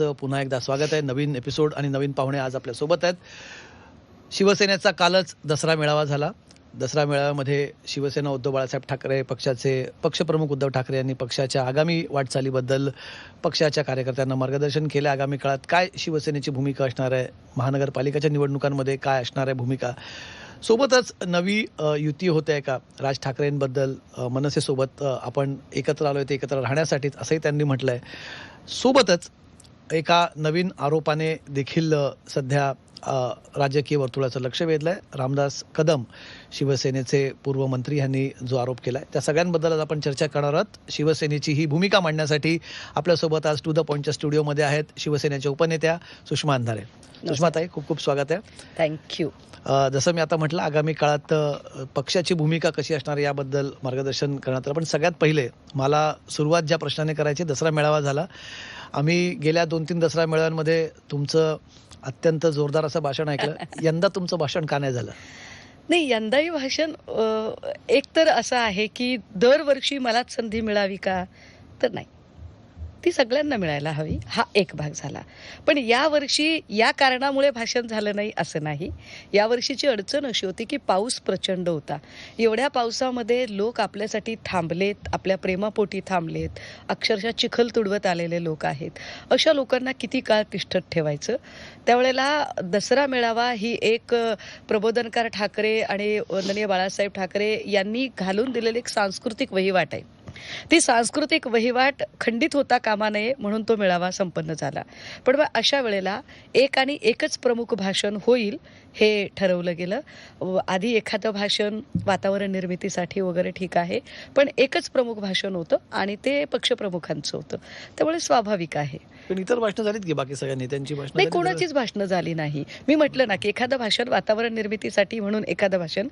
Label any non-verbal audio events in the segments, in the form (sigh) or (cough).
पुन्हा एकदा स्वागत आहे. नवीन एपिसोड आणि नवीन पाहुणे आज आपल्यासोबत आहेत. शिवसेनेचा कालच दसरा मेळावा झाला. दसरा मेळाव्यामध्ये शिवसेना उद्धव बाळासाहेब ठाकरे पक्षाचे पक्षप्रमुख उद्धव ठाकरे यांनी पक्षाच्या आगामी वाटचालीबद्दल पक्षाच्या कार्यकर्त्यांना मार्गदर्शन केलं. आगामी काळात काय शिवसेनेची भूमिका असणार आहे? महानगरपालिकेच्या निवडणुकांमध्ये काय असणार आहे भूमिका? सोबतच नवी युती होते आहे का? राज ठाकरेंबद्दल मनसेसोबत आपण एकत्र आलो आहे ते एकत्र राहण्यासाठीच असंही त्यांनी म्हटलं आहे सोबतच एका नवीन आरोपाने देखील सध्या राजकीय वर्तुळाचं लक्ष वेधलं आहे रामदास कदम शिवसेनेचे पूर्व मंत्री यांनी जो आरोप केला आहे त्या सगळ्यांबद्दल आज आपण चर्चा करणार आहोत. शिवसेनेची ही भूमिका मांडण्यासाठी आपल्यासोबत आज टू द पॉईंटच्या स्टुडिओमध्ये आहेत शिवसेनेच्या उपनेत्या सुषमा अंधारे. सुषमाताई खूप खूप स्वागत आहे. थँक्यू जसं मी आता म्हटलं आगामी काळात पक्षाची भूमिका कशी असणार याबद्दल मार्गदर्शन करण्यात आलं. पण सगळ्यात पहिले मला सुरुवात ज्या प्रश्नाने करायची दसरा मेळावा झाला. आम्ही गेल्या दोन तीन दसरा मेळाव्यांमध्ये तुमचं अत्यंत जोरदार असं भाषण ऐकलं. (laughs) यंदा तुमचं भाषण का नाही झालं? नाही यंदाही भाषण अ, एक तर असं आहे की दरवर्षी मलाच संधी मिळावी का? तर नाही. ती सगळ्यांना मिळायला हवी. हा एक भाग झाला. पण यावर्षी या कारणामुळे भाषण झालं नाही असं नाही. यावर्षीची अडचण अशी होती की पाऊस प्रचंड होता. एवढ्या पावसामध्ये लोक आपल्यासाठी थांबलेत आपल्या प्रेमापोटी थांबलेत. अक्षरशः चिखल तुडवत आलेले लोक आहेत. अशा लोकांना किती काळ तिष्ठत ठेवायचं? त्यावेळेला दसरा मेळावा ही एक प्रबोधनकार ठाकरे आणि वंदनीय बाळासाहेब ठाकरे यांनी घालून दिलेली एक सांस्कृतिक वहिवाट आहे. ती सांस्कृतिक वहिवाट खंडित होता कामा नये म्हणून तो मेळावा संपन्न झाला. पण मग अशा वेळेला एक आणि एकच प्रमुख भाषण होईल हे ठरवलं गेलं. व आधी एखादं भाषण वातावरण निर्मितीसाठी वगैरे ठीक आहे पण एकच प्रमुख भाषण होतं आणि ते पक्षप्रमुखांचं होतं. त्यामुळे स्वाभाविक आहे. पण इतर भाषणं झालीत की बाकी सगळ्या नेत्यांची भाषणं नाही? कोणाचीच भाषणं झाली नाही मी म्हटलं ना की एखादं भाषण वातावरण निर्मितीसाठी म्हणून एखादं भाषण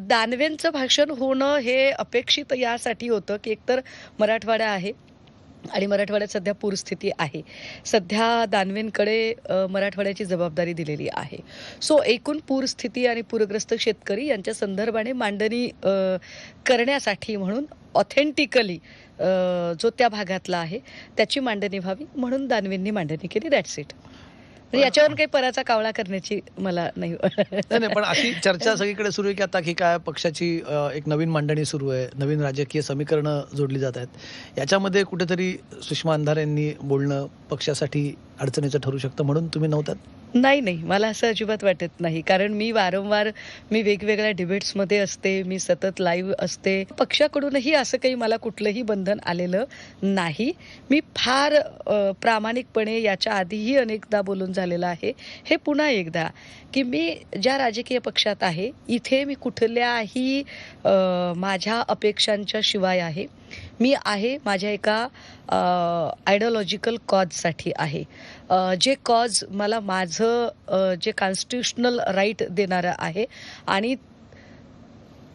दानवेंचं भाषण होणं हे अपेक्षित यासाठी होतं की एकतर मराठवाडा आहे आणि मराठवाड्यात सध्या पूरस्थिती आहे. सध्या दानवेंकडे मराठवाड्याची जबाबदारी दिलेली आहे. सो एकूण पूरस्थिती आणि पूरग्रस्त शेतकरी यांच्या संदर्भाने मांडणी करण्यासाठी म्हणून ऑथेंटिकली जो त्या भागातला आहे त्याची मांडणी व्हावी म्हणून दानवेंनी मांडणी केली. दॅट्स इट म्हणजे याच्यावर काही पराचा कावळा करण्याची मला नाही नाही पण अशी चर्चा सगळीकडे सुरू आहे की आता की काय पक्षाची एक नवीन मांडणी सुरू आहे नवीन राजकीय समीकरणं जोडली जात आहेत. याच्यामध्ये कुठेतरी सुषमा अंधारेंनी बोलणं पक्षासाठी अडचणीचं ठरू शकतं म्हणून तुम्ही नव्हतात? नाही नाही. मला असं अजिबात वाटत नाही. कारण मी वारंवार मी वेगवेगळ्या डिबेट्समध्ये असते मी सतत लाईव्ह असते. पक्षाकडूनही असं काही मला कुठलंही बंधन आलेलं नाही. मी फार प्रामाणिकपणे याच्या आधीही अनेकदा बोलून झालेलं आहे. हे पुन्हा एकदा. की मी ज्या राजकीय पक्षात आहे इथे मी कुठल्याही माझ्या अपेक्षांच्या शिवाय आहे. मी आहे माझ्या एका आयडिओलॉजिकल कॉजसाठी आहे. जे कॉज मला माझं जे कॉन्स्टिट्युशनल राईट देणारं आहे आणि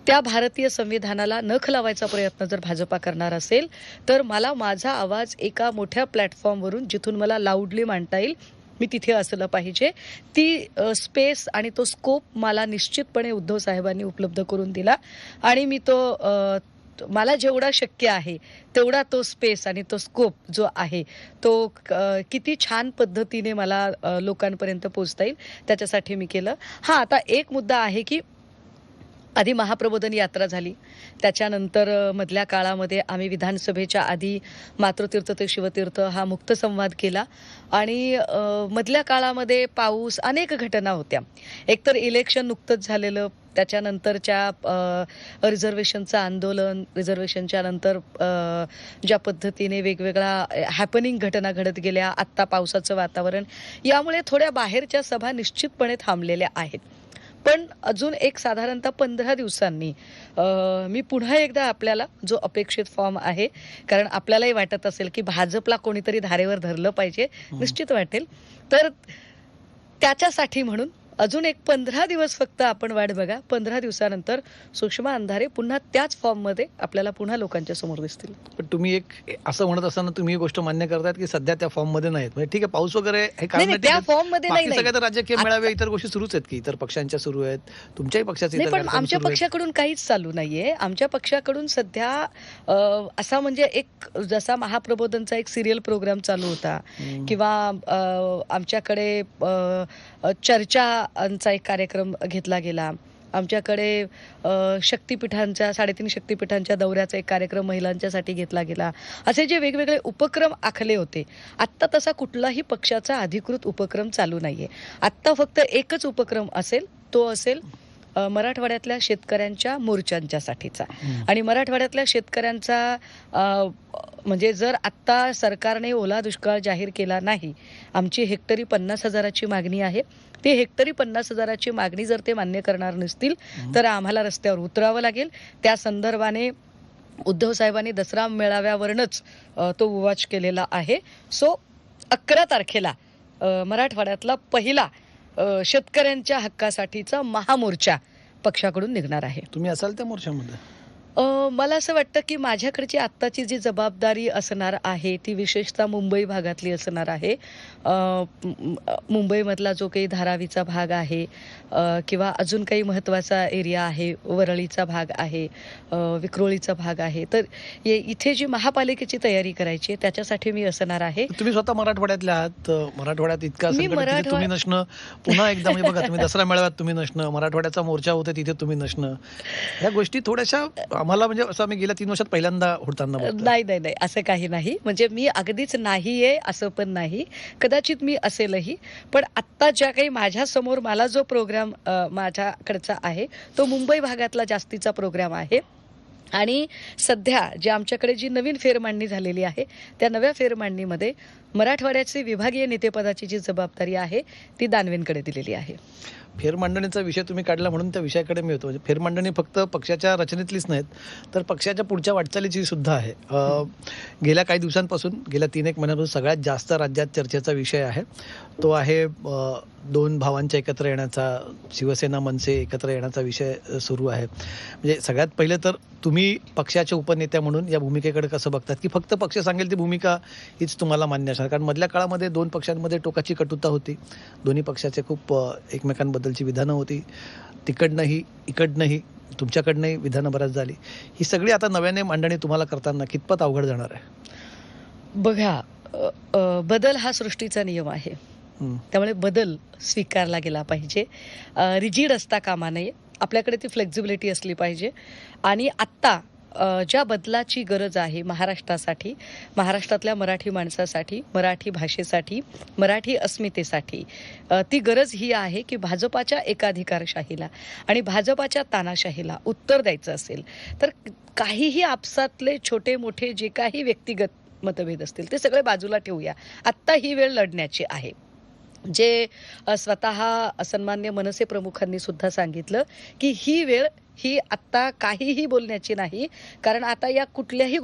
त्या भारतीय संविधानाला नख लावायचा प्रयत्न जर भाजपा करणार असेल तर मला माझा आवाज एका मोठ्या प्लॅटफॉर्मवरून जिथून मला लाऊडली मांडता येईल मी तिथे असलं पाहिजे. ती स्पेस आणि तो स्कोप मला निश्चितपणे उद्धव साहेबांनी उपलब्ध करून दिला. आणि मी तो मला जेवढा शक्य आहे तेवढा तो स्पेस आणि तो स्कोप जो आहे तो किती छान पद्धतीने मला लोकांपर्यंत पोचता येईल त्याच्यासाठी मी केलं. हां आता एक मुद्दा आहे की आधी महाप्रबोधन यात्रा झाली. त्याच्यानंतर मधल्या काळामध्ये आम्ही विधानसभेच्या आधी मातृतीर्थ ते शिवतीर्थ हा मुक्त संवाद केला. आणि मधल्या काळामध्ये पाऊस अनेक घटना होत्या. एकतर इलेक्शन नुकतंच झालेलं त्याच्यानंतरच्या रिझर्वेशनचं आंदोलन रिझर्वेशनच्या नंतर ज्या पद्धतीने वेगवेगळ्या हॅपनिंग घटना घडत गेल्या आत्ता पावसाचं वातावरण यामुळे थोड्या बाहेरच्या सभा निश्चितपणे थांबलेल्या आहेत. पण अजून एक साधारणतः पंधरा दिवसांनी मी पुन्हा एकदा आपल्याला जो अपेक्षित फॉर्म आहे कारण आपल्यालाही वाटत असेल की भाजपला कोणीतरी धारेवर धरलं पाहिजे निश्चित वाटेल. तर त्याच्यासाठी म्हणून अजून एक पंधरा दिवस फक्त आपण वाट बघा पंधरा दिवसानंतर सुषमा अंधारे पुन्हा त्याच फॉर्ममध्ये आपल्याला पुन्हा लोकांच्या समोर दिसतील पण तुम्ही एक असं म्हणत असताना तुम्ही ही गोष्ट मान्य करतायत की सध्या त्या फॉर्ममध्ये नाहीत म्हणजे ठीक आहे पाऊस वगैरे हे त्या आहे. फॉर्ममध्ये नाही सगळ्या राजकीय मेळावे इतर गोष्टी सुरूच आहेत की इतर पक्षांच्या सुरू आहेत तुमच्याही पक्षाचे पण आमच्या. पक्षाकडून काहीच चालू नाहीये आमच्या पक्षाकडून सध्या असा म्हणजे एक जसा महाप्रबोधनचा एक सिरियल प्रोग्राम चालू होता. किंवा आमच्याकडे चर्चांचा एक कार्यक्रम घेतला गेला. आमच्याकडे शक्तिपीठांच्या साडेतीन शक्तिपीठांच्या दौऱ्याचा एक कार्यक्रम महिलांच्यासाठी घेतला गेला. असे जे वेगवेगळे उपक्रम आखले होते आत्ता तसा कुठलाही पक्षाचा अधिकृत उपक्रम चालू नाहीये. आत्ता फक्त एकच उपक्रम असेल तो असेल मराठवाड्यातल्या शेतकऱ्यांच्या मोर्चांच्यासाठीचा. आणि मराठवाड्यातल्या शेतकऱ्यांचा म्हणजे जर आत्ता सरकारने ओला दुष्काळ जाहीर केला नाही आमची हेक्टरी पन्नास हजाराची मागणी आहे. ती हेक्टरी पन्नास हजाराची मागणी जर ते मान्य करणार नसतील तर आम्हाला रस्त्यावर उतरावं लागेल. त्या संदर्भाने उद्धव साहेबांनी दसरा मेळाव्यावरनच तो उवाच केलेला आहे. सो अकरा तारखेला मराठवाड्यातला पहिला शेतकऱ्यांच्या हक्कासाठीचा महामोर्चा पक्षाकडून निघणार आहे. तुम्ही असाल त्या मोर्चामध्ये. मला असं वाटतं की माझ्याकडची आत्ताची जी जबाबदारी असणार आहे ती विशेषतः मुंबई भागातली असणार आहे. मुंबईमधला जो काही धारावीचा भाग आहे किंवा अजून काही महत्त्वाचा एरिया आहे वरळीचा भाग आहे विक्रोळीचा भाग आहे तर ये- इथे जी महापालिकेची तयारी करायची आहे त्याच्यासाठी मी असणार आहे. तुम्ही स्वतः मराठवाड्यातले आहात मराठवाड्यात इतका तुम्ही नसणं. पुन्हा एकदा म्हणजे बघा तुम्ही (laughs) दसरा मेळाव्यात तुम्ही नसणं मराठवाड्याचा मोर्चा होते तिथे तुम्ही नसणं. ह्या गोष्टी थोड्याशा आम्हाला म्हणजे असं आम्ही गेल्या तीन वर्षात पहिल्यांदा होडताना नाही नाही नाही. असं काही नाही. म्हणजे मी अगदीच नाहीये असं पण नाही. कदाचित मी असेलही. पण आत्ता ज्या काही माझ्यासमोर मला जो प्रोग्राम माझ्याकडचा आहे तो मुंबई भागातला जास्तीचा प्रोग्राम आहे. आणि सध्या जे आमच्याकडे जी नवीन फेरमांडणी झालेली आहे त्या नव्या फेरमांडणीमध्ये मराठवाड्याचे विभागीय नेतेपदाची जी जबाबदारी आहे ती दानवेंकडे दिलेली आहे. फेरमांडणीचा विषय तुम्ही काढला म्हणून त्या विषयाकडे मी होतो म्हणजे फेरमांडणी फक्त पक्षाच्या रचनेतलीच नाहीत तर पक्षाच्या पुढच्या वाटचालीची सुद्धा आहे. गेल्या काही दिवसांपासून गेल्या तीन एक महिन्यापासून सगळ्यात जास्त राज्यात चर्चेचा विषय आहे. तो आहे दोन भावांच्या एकत्र येण्याचा शिवसेना मनसे एकत्र येण्याचा विषय सुरू आहे. म्हणजे सगळ्यात पहिले तर तुम्ही पक्षाच्या उपनेत्या म्हणून या भूमिकेकडे कसं बघतात? की फक्त पक्ष सांगेल ती भूमिका हीच तुम्हाला मान्य असणार. कारण मधल्या काळामध्ये दोन पक्षांमध्ये टोकाची कटुता होती. दोन्ही पक्षाचे खूप एकमेकांबद्दलची विधानं होती. तिकडनंही इकडनंही तुमच्याकडनंही विधानं बऱ्याच झाली. ही सगळी आता नव्याने मांडणी तुम्हाला करताना कितपत अवघड जाणार आहे? बघा बदल हा सृष्टीचा नियम आहे. त्यामुळे बदल स्वीकारला गेला पाहिजे. रिजिड असता कामा नये. आपल्याकडे ती फ्लेक्झिबिलिटी असली पाहिजे. आणि आत्ता ज्या बदलाची गरज आहे महाराष्ट्रासाठी महाराष्ट्रातल्या मराठी माणसासाठी मराठी भाषेसाठी मराठी अस्मितेसाठी ती गरज ही आहे की भाजपाच्या एकाधिकारशाहीला आणि भाजपाच्या तानाशाहीला उत्तर द्यायचं असेल तर काहीही आपसातले छोटे मोठे जे काही व्यक्तिगत मतभेद असतील ते सगळे बाजूला ठेवूया. आत्ता ही वेळ लढण्याची आहे. जे स्वतः सन्मान्य मनसे प्रमुखांनी सुद्धा सांगितलं की ही वेळ ही आत्ता काहीही बोलण्याची नाही कारण आता या कुठल्याही